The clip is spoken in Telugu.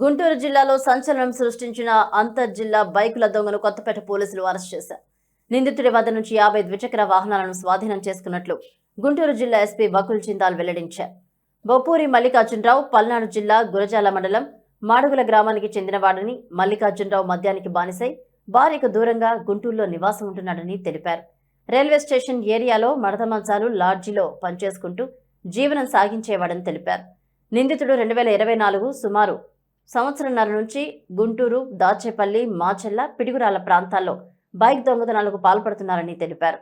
గుంటూరు జిల్లాలో సంచలనం సృష్టించిన అంతర్ జిల్లా బైకుల దొంగను కొత్తపేట పోలీసులు అరెస్ట్ చేశారు. నిందితుడి వద్ద నుంచి యాభై ద్విచక్ర వాహనాలను స్వాధీనం చేసుకున్నట్లు గుంటూరు జిల్లా ఎస్పీ బకుల్ చిందాల్ వెల్లడించారు. బొప్పూరి మల్లికార్జునరావు పల్నాడు జిల్లా గురజాల మండలం మాడుగుల గ్రామానికి చెందినవాడని మల్లికార్జునరావు మద్యానికి బానిసై భార్యకు దూరంగా గుంటూరులో నివాసం ఉంటున్నాడని తెలిపారు. రైల్వే స్టేషన్ ఏరియాలో మడతమంచాలు లాడ్జిలో పనిచేసుకుంటూ జీవనం సాగించేవాడని తెలిపారు. నిందితుడు రెండు వేల ఇరవై నాలుగు సుమారు సంవత్సరంన్నర నుంచి గుంటూరు దాచేపల్లి మాచెల్ల పిడుగురాల ప్రాంతాల్లో బైక్ దొంగతనాలకు పాల్పడుతున్నారని తెలిపారు.